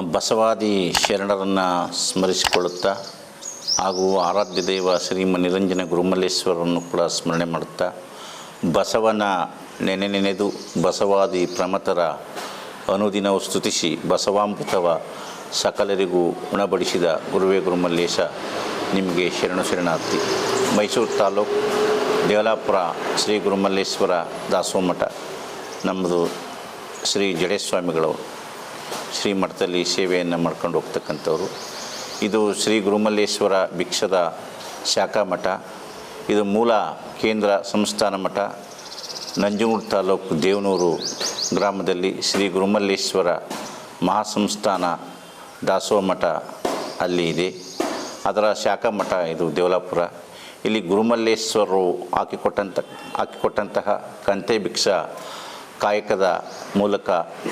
ಬಸವಾದಿ ಶರಣರನ್ನು ಸ್ಮರಿಸಿಕೊಳ್ಳುತ್ತಾ ಹಾಗೂ ಆರಾಧ್ಯ ದೇವ ಶ್ರೀಮ ನಿರಂಜನ ಗುರುಮಲ್ಲೇಶ್ವರನ್ನು ಕೂಡ ಸ್ಮರಣೆ ಮಾಡುತ್ತಾ ಬಸವನ ನೆನೆ ನೆನೆದು ಬಸವಾದಿ ಪ್ರಮತರ ಅನುದಿನವು ಸ್ತುತಿಸಿ ಬಸವಾಂಬುತವ ಸಕಲರಿಗೂ ಉಣಬಡಿಸಿದ ಗುರುವೇ ಗುರುಮಲ್ಲೇಶ, ನಿಮಗೆ ಶರಣು ಶರಣಾರ್ಥಿ. ಮೈಸೂರು ತಾಲೂಕು ದೇವಲಾಪುರ ಶ್ರೀ ಗುರುಮಲ್ಲೇಶ್ವರ ದಾಸೋಮಠ. ನಮ್ಮದು ಶ್ರೀ ಜಡೇಸ್ವಾಮಿಗಳವರು. ಶ್ರೀಮಠದಲ್ಲಿ ಸೇವೆಯನ್ನು ಮಾಡ್ಕೊಂಡು ಹೋಗ್ತಕ್ಕಂಥವ್ರು. ಇದು ಶ್ರೀ ಗುರುಮಲ್ಲೇಶ್ವರ ಭಿಕ್ಷದ ಶಾಖಾ ಮಠ. ಇದು ಮೂಲ ಕೇಂದ್ರ ಸಂಸ್ಥಾನ ಮಠ. ನಂಜನಗೂಡು ತಾಲೂಕು ದೇವನೂರು ಗ್ರಾಮದಲ್ಲಿ ಶ್ರೀ ಗುರುಮಲ್ಲೇಶ್ವರ ಮಹಾಸಂಸ್ಥಾನ ದಾಸೋಹ ಮಠ ಅಲ್ಲಿ ಇದೆ. ಅದರ ಶಾಖಾ ಮಠ ಇದು ದೇವಲಾಪುರ. ಇಲ್ಲಿ ಗುರುಮಲ್ಲೇಶ್ವರರು ಹಾಕಿಕೊಟ್ಟಂತ, ಹಾಕಿಕೊಟ್ಟಂತಹ ಕಂತೆ ಭಿಕ್ಷಾ ಕಾಯಕದ ಮೂಲಕ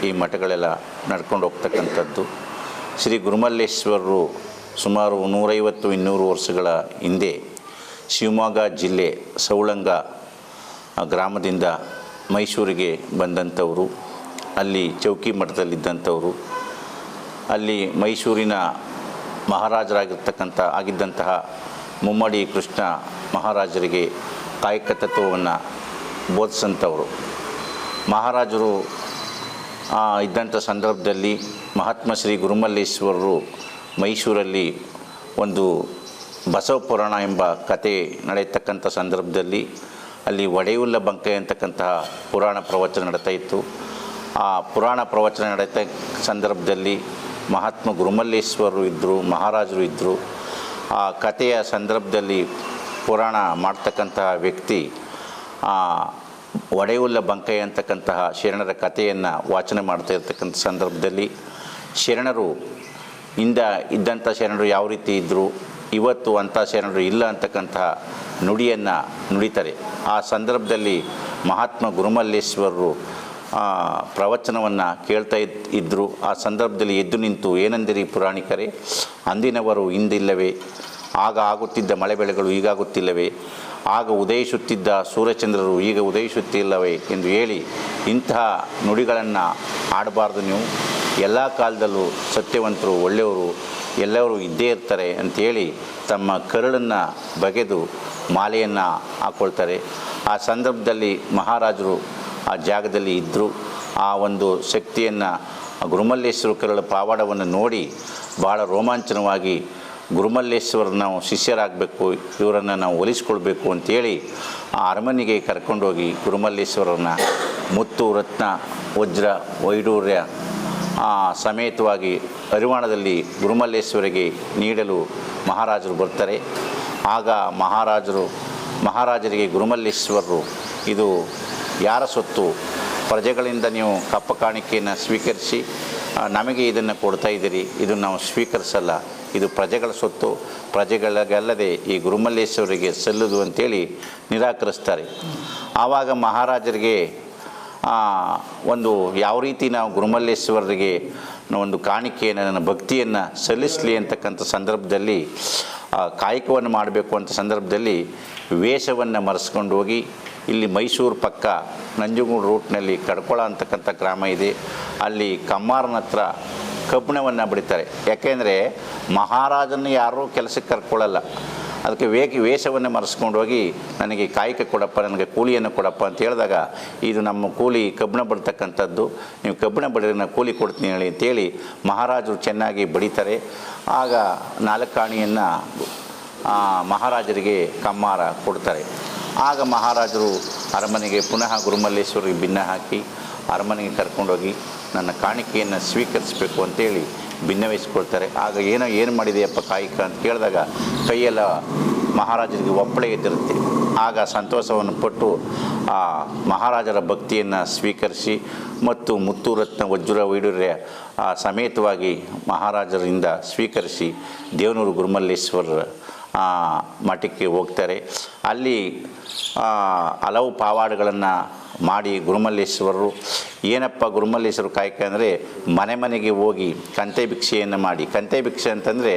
ಈ ಮಠಗಳೆಲ್ಲ ನಡ್ಕೊಂಡು ಹೋಗ್ತಕ್ಕಂಥದ್ದು. ಶ್ರೀ ಗುರುಮಲ್ಲೇಶ್ವರರು ಸುಮಾರು ನೂರೈವತ್ತು ಇನ್ನೂರು ವರ್ಷಗಳ ಹಿಂದೆ ಶಿವಮೊಗ್ಗ ಜಿಲ್ಲೆ ಸೌಳಂಗ ಗ್ರಾಮದಿಂದ ಮೈಸೂರಿಗೆ ಬಂದಂಥವರು, ಅಲ್ಲಿ ಚೌಕಿ ಮಠದಲ್ಲಿದ್ದಂಥವರು, ಅಲ್ಲಿ ಮೈಸೂರಿನ ಮಹಾರಾಜರಾಗಿರ್ತಕ್ಕಂಥ, ಆಗಿದ್ದಂತಹ ಮುಮ್ಮಡಿ ಕೃಷ್ಣ ಮಹಾರಾಜರಿಗೆ ಕಾಯಕ ತತ್ವವನ್ನು ಬೋಧಿಸಂಥವರು. ಮಹಾರಾಜರು ಇದ್ದಂಥ ಸಂದರ್ಭದಲ್ಲಿ ಮಹಾತ್ಮ ಶ್ರೀ ಗುರುಮಲ್ಲೇಶ್ವರರು ಮೈಸೂರಲ್ಲಿ ಒಂದು ಬಸವ ಪುರಾಣ ಎಂಬ ಕತೆ ನಡೆಯತಕ್ಕಂಥ ಸಂದರ್ಭದಲ್ಲಿ ಅಲ್ಲಿ ಒಡೆಯುಲ್ಲ ಬಂಕೆ ಅಂತಕ್ಕಂತಹ ಪುರಾಣ ಪ್ರವಚನ ನಡೀತಾ ಇತ್ತು. ಆ ಪುರಾಣ ಪ್ರವಚನ ನಡೆಯುತ್ತ ಸಂದರ್ಭದಲ್ಲಿ ಮಹಾತ್ಮ ಗುರುಮಲ್ಲೇಶ್ವರರು ಇದ್ದರು, ಮಹಾರಾಜರು ಇದ್ದರು. ಆ ಕಥೆಯ ಸಂದರ್ಭದಲ್ಲಿ ಪುರಾಣ ಮಾಡ್ತಕ್ಕಂತಹ ವ್ಯಕ್ತಿ ಒಡೆಯುಲ್ಲ ಬಂಕಯ್ಯ ಅಂತಕ್ಕಂತಹ ಶರಣರ ಕಥೆಯನ್ನು ವಾಚನೆ ಮಾಡ್ತಾ ಇರ್ತಕ್ಕಂಥ ಸಂದರ್ಭದಲ್ಲಿ ಶರಣರು ಇಂದ ಇದ್ದಂಥ ಶರಣರು ಯಾವ ರೀತಿ ಇದ್ದರು ಇವತ್ತು ಅಂಥ ಶರಣರು ಇಲ್ಲ ಅಂತಕ್ಕಂತಹ ನುಡಿಯನ್ನು ನುಡಿತಾರೆ. ಆ ಸಂದರ್ಭದಲ್ಲಿ ಮಹಾತ್ಮ ಗುರುಮಲ್ಲೇಶ್ವರರು ಪ್ರವಚನವನ್ನು ಕೇಳ್ತಾ ಇದ್ ಇದ್ದರು ಆ ಸಂದರ್ಭದಲ್ಲಿ ಎದ್ದು ನಿಂತು, ಏನೆಂದಿರಿ ಪುರಾಣಿಕರೇ, ಅಂದಿನವರು ಹಿಂದಿಲ್ಲವೇ ಆಗ ಆಗುತ್ತಿದ್ದ ಮಳೆ ಬೆಳೆಗಳು ಈಗಾಗುತ್ತಿಲ್ಲವೇ ಆಗ ಉದಯಿಸುತ್ತಿದ್ದ ಸೂರ್ಯಚಂದ್ರರು, ಈಗ ಉದಯಿಸುತ್ತಿಲ್ಲವೇ? ಎಂದು ಹೇಳಿ, ಇಂತಹ ನುಡಿಗಳನ್ನು ಆಡಬಾರ್ದು ನೀವು. ಎಲ್ಲ ಕಾಲದಲ್ಲೂ ಸತ್ಯವಂತರು, ಒಳ್ಳೆಯವರು ಎಲ್ಲರೂ ಇದ್ದೇ ಇರ್ತಾರೆ ಅಂಥೇಳಿ ತಮ್ಮ ಕರುಳನ್ನು ಬಗೆದು ಮಾಲೆಯನ್ನು ಹಾಕ್ಕೊಳ್ತಾರೆ ಆ ಸಂದರ್ಭದಲ್ಲಿ ಮಹಾರಾಜರು ಆ ಜಾಗದಲ್ಲಿ ಇದ್ದರು ಆ ಒಂದು ಶಕ್ತಿಯನ್ನು ಗುರುಮಲ್ಲೇಶ್ವರ ಕರುಳ ಪಾವಾಡವನ್ನು ನೋಡಿ ಭಾಳ ರೋಮಾಂಚನವಾಗಿ ಗುರುಮಲ್ಲೇಶ್ವರ ನಾವು ಶಿಷ್ಯರಾಗಬೇಕು, ಇವರನ್ನು ನಾವು ಒಲಿಸ್ಕೊಳ್ಬೇಕು ಅಂತೇಳಿ ಆ ಅರಮನೆಗೆ ಕರ್ಕೊಂಡೋಗಿ ಗುರುಮಲ್ಲೇಶ್ವರನ ಮುತ್ತು, ರತ್ನ, ವಜ್ರ, ವೈಡೂರ್ಯ ಸಮೇತವಾಗಿ ಅರಿವಾಣದಲ್ಲಿ ಗುರುಮಲ್ಲೇಶ್ವರಿಗೆ ನೀಡಲು ಮಹಾರಾಜರು ಬರ್ತಾರೆ. ಆಗ ಮಹಾರಾಜರು, ಮಹಾರಾಜರಿಗೆ ಗುರುಮಲ್ಲೇಶ್ವರರು, ಇದು ಯಾರ ಸೊತ್ತು? ಪ್ರಜೆಗಳಿಂದ ನೀವು ಕಪ್ಪ ಕಾಣಿಕೆಯನ್ನು ಸ್ವೀಕರಿಸಿ ನಮಗೆ ಇದನ್ನು ಕೊಡ್ತಾ ಇದ್ದೀರಿ. ಇದನ್ನು ನಾವು ಸ್ವೀಕರಿಸಲ್ಲ. ಇದು ಪ್ರಜೆಗಳ ಸೊತ್ತು. ಪ್ರಜೆಗಳಿಗಲ್ಲದೆ ಈ ಗುರುಮಲ್ಲೇಶ್ವರಿಗೆ ಸಲ್ಲದು ಅಂತೇಳಿ ನಿರಾಕರಿಸ್ತಾರೆ. ಆವಾಗ ಮಹಾರಾಜರಿಗೆ ಒಂದು ಯಾವ ರೀತಿ ನಾವು ಗುರುಮಲ್ಲೇಶ್ವರರಿಗೆ ಒಂದು ಕಾಣಿಕೆಯನ್ನು, ನನ್ನ ಭಕ್ತಿಯನ್ನು ಸಲ್ಲಿಸಲಿ ಅಂತಕ್ಕಂಥ ಸಂದರ್ಭದಲ್ಲಿ ಕಾಯಕವನ್ನು ಮಾಡಬೇಕು ಅಂತ ಸಂದರ್ಭದಲ್ಲಿ ವೇಷವನ್ನು ಮರೆಸ್ಕೊಂಡು ಹೋಗಿ ಇಲ್ಲಿ ಮೈಸೂರು ಪಕ್ಕ ನಂಜುಗೂಡು ರೂಟ್ನಲ್ಲಿ ಕಡ್ಕೊಳ ಅಂತಕ್ಕಂಥ ಗ್ರಾಮ ಇದೆ. ಅಲ್ಲಿ ಕಮ್ಮಾರನ ಹತ್ರ ಕಬ್ಬಿಣವನ್ನು ಬಡಿತಾರೆ. ಯಾಕೆಂದರೆ ಮಹಾರಾಜನ ಯಾರೂ ಕೆಲಸಕ್ಕೆ ಕರ್ಕೊಳ್ಳಲ್ಲ. ಅದಕ್ಕೆ ವೇಗ ವೇಷವನ್ನು ಮರೆಸ್ಕೊಂಡು ಹೋಗಿ ನನಗೆ ಕಾಯಕ ಕೊಡಪ್ಪ, ನನಗೆ ಕೂಲಿಯನ್ನು ಕೊಡಪ್ಪ ಅಂತ ಹೇಳಿದಾಗ, ಇದು ನಮ್ಮ ಕೂಲಿ ಕಬ್ಬಿಣ ಬಡ್ತಕ್ಕಂಥದ್ದು. ನೀವು ಕಬ್ಬಿಣ ಬಡಿದ್ರೆ ಕೂಲಿ ಕೊಡ್ತೀನಿ ಹೇಳಿ ಅಂತೇಳಿ ಮಹಾರಾಜರು ಚೆನ್ನಾಗಿ ಬಡಿತಾರೆ. ಆಗ ನಾಲ್ಕಾಣಿಯನ್ನು ಮಹಾರಾಜರಿಗೆ ಕಮ್ಮಾರ ಕೊಡ್ತಾರೆ. ಆಗ ಮಹಾರಾಜರು ಅರಮನೆಗೆ ಪುನಃ ಗುರುಮಲ್ಲೇಶ್ವರಿಗೆ ಭಿನ್ನ ಹಾಕಿ, ಅರಮನೆಗೆ ಕರ್ಕೊಂಡೋಗಿ ನನ್ನ ಕಾಣಿಕೆಯನ್ನು ಸ್ವೀಕರಿಸಬೇಕು ಅಂತೇಳಿ ಭಿನ್ನವಹಿಸ್ಕೊಳ್ತಾರೆ ಆಗ ಏನೋ, ಏನು ಮಾಡಿದೆಯಪ್ಪ ಕಾಯಿಕ ಅಂತ ಕೇಳಿದಾಗ ಕೈಯೆಲ್ಲ ಮಹಾರಾಜರಿಗೆ ಒಪ್ಪಳೆ ಎದ್ದಿರುತ್ತೆ. ಆಗ ಸಂತೋಷವನ್ನು ಪಟ್ಟು ಆ ಮಹಾರಾಜರ ಭಕ್ತಿಯನ್ನು ಸ್ವೀಕರಿಸಿ ಮತ್ತು ಮುತ್ತೂರತ್ನ ವಜ್ರ ವೈಡೂರ್ಯ ಸಮೇತವಾಗಿ ಮಹಾರಾಜರಿಂದ ಸ್ವೀಕರಿಸಿ ದೇವನೂರು ಗುರುಮಲ್ಲೇಶ್ವರ ಮಠಕ್ಕೆ ಹೋಗ್ತಾರೆ. ಅಲ್ಲಿ ಹಲವು ಪಾವಾಡಗಳನ್ನು ಮಾಡಿ ಗುರುಮಲ್ಲೇಶ್ವರರು. ಏನಪ್ಪ ಗುರುಮಲ್ಲೇಶ್ವರ ಕಾಯಕ ಅಂದರೆ ಮನೆ ಮನೆಗೆ ಹೋಗಿ ಕಂತೆ ಭಿಕ್ಷೆಯನ್ನು ಮಾಡಿ. ಕಂತೆ ಭಿಕ್ಷೆ ಅಂತಂದರೆ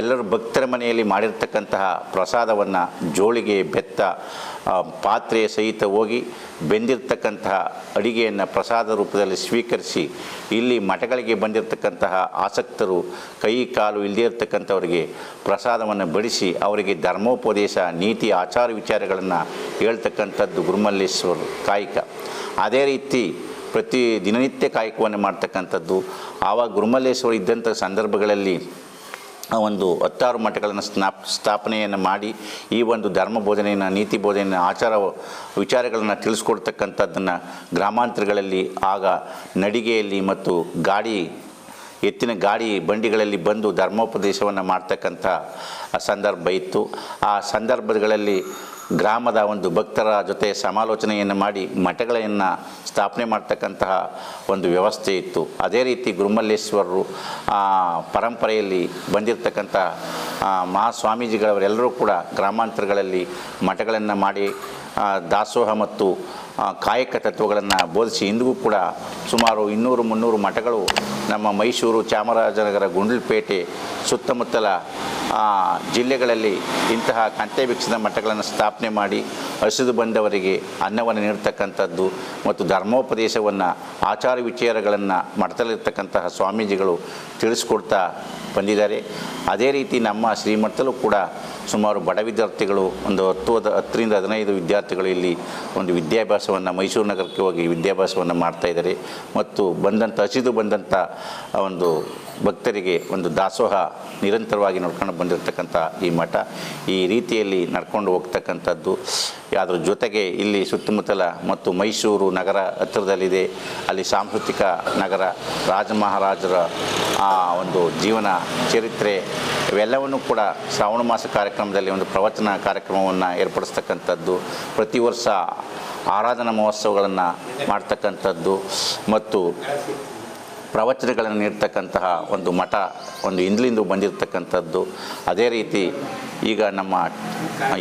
ಎಲ್ಲರೂ ಭಕ್ತರ ಮನೆಯಲ್ಲಿ ಮಾಡಿರ್ತಕ್ಕಂತಹ ಪ್ರಸಾದವನ್ನು ಜೋಳಿಗೆ ಬೆತ್ತ ಪಾತ್ರೆಯ ಪಾತ್ರೆ ಸಹಿತ ಹೋಗಿ ಬೆಂದಿರ್ತಕ್ಕಂತಹ ಅಡಿಗೆಯನ್ನು ಪ್ರಸಾದ ರೂಪದಲ್ಲಿ ಸ್ವೀಕರಿಸಿ ಇಲ್ಲಿ ಮಠಗಳಿಗೆ ಬಂದಿರತಕ್ಕಂತಹ ಆಸಕ್ತರು ಕೈ ಕಾಲು ಇಲ್ಲದೇ ಇರತಕ್ಕಂಥವರಿಗೆ ಪ್ರಸಾದವನ್ನು ಬಡಿಸಿ ಅವರಿಗೆ ಧರ್ಮೋಪದೇಶ, ನೀತಿ, ಆಚಾರ ವಿಚಾರಗಳನ್ನು ಹೇಳ್ತಕ್ಕಂಥದ್ದು ಗುರುಮಲ್ಲೇಶ್ವರ ಕಾಯಕ. ಅದೇ ರೀತಿ ಪ್ರತಿ ದಿನನಿತ್ಯ ಕಾಯಕವನ್ನು ಮಾಡ್ತಕ್ಕಂಥದ್ದು. ಆವಾಗ ಗುರುಮಲ್ಲೇಶ್ವರ ಇದ್ದಂಥ ಸಂದರ್ಭಗಳಲ್ಲಿ ಒಂದು ಹತ್ತಾರು ಮಠಗಳನ್ನು ಸ್ನಾಪ್, ಸ್ಥಾಪನೆಯನ್ನು ಮಾಡಿ ಈ ಒಂದು ಧರ್ಮ ಬೋಧನೆಯನ್ನು, ನೀತಿ ಬೋಧನೆಯನ್ನು, ಆಚಾರ ವಿಚಾರಗಳನ್ನು ತಿಳಿಸ್ಕೊಡ್ತಕ್ಕಂಥದ್ದನ್ನು ಗ್ರಾಮಾಂತರಗಳಲ್ಲಿ ಆಗ ನಡಿಗೆಯಲ್ಲಿ ಮತ್ತು ಗಾಡಿ, ಎತ್ತಿನ ಗಾಡಿ ಬಂಡಿಗಳಲ್ಲಿ ಬಂದು ಧರ್ಮೋಪದೇಶವನ್ನು ಮಾಡ್ತಕ್ಕಂಥ ಸಂದರ್ಭ ಇತ್ತು. ಆ ಸಂದರ್ಭಗಳಲ್ಲಿ ಗ್ರಾಮದ ಒಂದು ಭಕ್ತರ ಜೊತೆ ಸಮಾಲೋಚನೆಯನ್ನು ಮಾಡಿ ಮಠಗಳನ್ನು ಸ್ಥಾಪನೆ ಮಾಡ್ತಕ್ಕಂತಹ ಒಂದು ವ್ಯವಸ್ಥೆ ಇತ್ತು. ಅದೇ ರೀತಿ ಗುರುಮಲ್ಲೇಶ್ವರರು ಪರಂಪರೆಯಲ್ಲಿ ಬಂದಿರತಕ್ಕಂಥ ಮಹಾಸ್ವಾಮೀಜಿಗಳವರೆಲ್ಲರೂ ಕೂಡ ಗ್ರಾಮಾಂತರಗಳಲ್ಲಿ ಮಠಗಳನ್ನು ಮಾಡಿ ದಾಸೋಹ ಮತ್ತು ಕಾಯಕ ತತ್ವಗಳನ್ನು ಬೋಧಿಸಿ ಇಂದಿಗೂ ಕೂಡ ಸುಮಾರು ಇನ್ನೂರು ಮುನ್ನೂರು ಮಠಗಳು ನಮ್ಮ ಮೈಸೂರು ಚಾಮರಾಜನಗರ ಗುಂಡ್ಲುಪೇಟೆ ಸುತ್ತಮುತ್ತಲ ಜಿಲ್ಲೆಗಳಲ್ಲಿ ಇಂತಹ ಕಂತೆ ಭಿಕ್ಷದ ಮಠಗಳನ್ನು ಸ್ಥಾಪನೆ ಮಾಡಿ ಹಸಿದು ಬಂದವರಿಗೆ ಅನ್ನವನ್ನು ನೀಡ್ತಕ್ಕಂಥದ್ದು ಮತ್ತು ಧರ್ಮೋಪದೇಶವನ್ನು, ಆಚಾರ ವಿಚಾರಗಳನ್ನು ಮಠದಲ್ಲಿರ್ತಕ್ಕಂತಹ ಸ್ವಾಮೀಜಿಗಳು ತಿಳಿಸ್ಕೊಡ್ತಾ ಬಂದಿದ್ದಾರೆ. ಅದೇ ರೀತಿ ನಮ್ಮ ಶ್ರೀಮಠದಲ್ಲೂ ಕೂಡ ಸುಮಾರು ಬಡ ವಿದ್ಯಾರ್ಥಿಗಳು ಒಂದು ಹತ್ತು ಹತ್ತರಿಂದ ಹದಿನೈದು ವಿದ್ಯಾರ್ಥಿಗಳು ಇಲ್ಲಿ ಒಂದು ವಿದ್ಯಾಭ್ಯಾಸವನ್ನು ಮೈಸೂರು ನಗರಕ್ಕೆ ಹೋಗಿ ವಿದ್ಯಾಭ್ಯಾಸವನ್ನು ಮಾಡ್ತಾ ಇದ್ದಾರೆ. ಮತ್ತು ಬಂದಂಥ ಹಸಿದು ಬಂದಂಥ ಒಂದು ಭಕ್ತರಿಗೆ ಒಂದು ದಾಸೋಹ ನಿರಂತರವಾಗಿ ನಡ್ಕೊಂಡು ಬಂದಿರತಕ್ಕಂಥ ಈ ಮಠ. ಈ ರೀತಿಯಲ್ಲಿ ನಡ್ಕೊಂಡು ಹೋಗ್ತಕ್ಕಂಥದ್ದು. ಅದ್ರ ಜೊತೆಗೆ ಇಲ್ಲಿ ಸುತ್ತಮುತ್ತಲ ಮತ್ತು ಮೈಸೂರು ನಗರ ಹತ್ತಿರದಲ್ಲಿದೆ. ಅಲ್ಲಿ ಸಾಂಸ್ಕೃತಿಕ ನಗರ ರಾಜ ಮಹಾರಾಜರ ಒಂದು ಜೀವನ ಚರಿತ್ರೆ, ಇವೆಲ್ಲವನ್ನು ಕೂಡ ಶ್ರಾವಣ ಮಾಸ ಕಾರ್ಯಕ್ರಮದಲ್ಲಿ ಒಂದು ಪ್ರವಚನ ಕಾರ್ಯಕ್ರಮವನ್ನು ಏರ್ಪಡಿಸ್ತಕ್ಕಂಥದ್ದು, ಪ್ರತಿ ವರ್ಷ ಆರಾಧನಾ ಮಹೋತ್ಸವಗಳನ್ನು ಮಾಡ್ತಕ್ಕಂಥದ್ದು ಮತ್ತು ಪ್ರವಚನಗಳನ್ನು ನೀಡ್ತಕ್ಕಂತಹ ಒಂದು ಮಠ ಒಂದು ಹಿಂದ್ಲಿಂದ ಬಂದಿರತಕ್ಕಂಥದ್ದು. ಅದೇ ರೀತಿ ಈಗ ನಮ್ಮ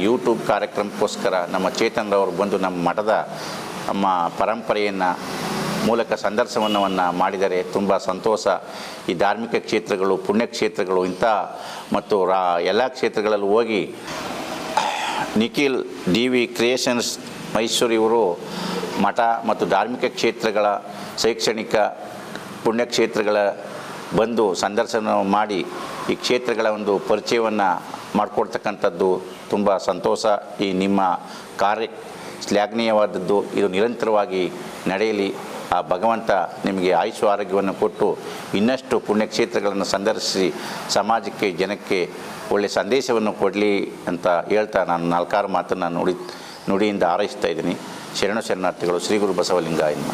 ಯೂಟ್ಯೂಬ್ ಕಾರ್ಯಕ್ರಮಕ್ಕೋಸ್ಕರ ನಮ್ಮ ಚೇತನ್ರವರು ಬಂದು ನಮ್ಮ ಮಠದ ನಮ್ಮ ಪರಂಪರೆಯನ್ನು ಮೂಲಕ ಸಂದರ್ಶನವನ್ನು ಮಾಡಿದರೆ ತುಂಬ ಸಂತೋಷ. ಈ ಧಾರ್ಮಿಕ ಕ್ಷೇತ್ರಗಳು, ಪುಣ್ಯಕ್ಷೇತ್ರಗಳು ಇಂಥ ಮತ್ತು ರಾ, ಎಲ್ಲ ಕ್ಷೇತ್ರಗಳಲ್ಲೂ ಹೋಗಿ, Nikhil, D V creations, Mysuru ಇವರು ಮಠ ಮತ್ತು ಧಾರ್ಮಿಕ ಕ್ಷೇತ್ರಗಳ ಶೈಕ್ಷಣಿಕ ಪುಣ್ಯಕ್ಷೇತ್ರಗಳ ಬಂದು ಸಂದರ್ಶನ ಮಾಡಿ, ಈ ಕ್ಷೇತ್ರಗಳ ಒಂದು ಪರಿಚಯವನ್ನು ಮಾಡಿಕೊಡ್ತಕ್ಕಂಥದ್ದು ತುಂಬ ಸಂತೋಷ. ಈ ನಿಮ್ಮ ಕಾರ್ಯ ಶ್ಲಾಘನೀಯವಾದದ್ದು, ಇದು ನಿರಂತರವಾಗಿ ನಡೆಯಲಿ. ಆ ಭಗವಂತ ನಿಮಗೆ ಆಯುಷು ಆರೋಗ್ಯವನ್ನು ಕೊಟ್ಟು ಇನ್ನಷ್ಟು ಪುಣ್ಯಕ್ಷೇತ್ರಗಳನ್ನು ಸಂದರ್ಶಿಸಿ ಸಮಾಜಕ್ಕೆ, ಜನಕ್ಕೆ ಒಳ್ಳೆಯ ಸಂದೇಶವನ್ನು ಕೊಡಲಿ ಅಂತ ಹೇಳ್ತಾ ನಾನು ನಾಲ್ಕಾರು ಮಾತನ್ನು ನುಡಿ, ನುಡಿಯಿಂದ ಆರೈಸ್ತಾ ಇದ್ದೀನಿ. ಶರಣು ಶರಣಾರ್ಥಿಗಳು, ಶ್ರೀ ಗುರು ಬಸವಲಿಂಗಾಯನ್ನ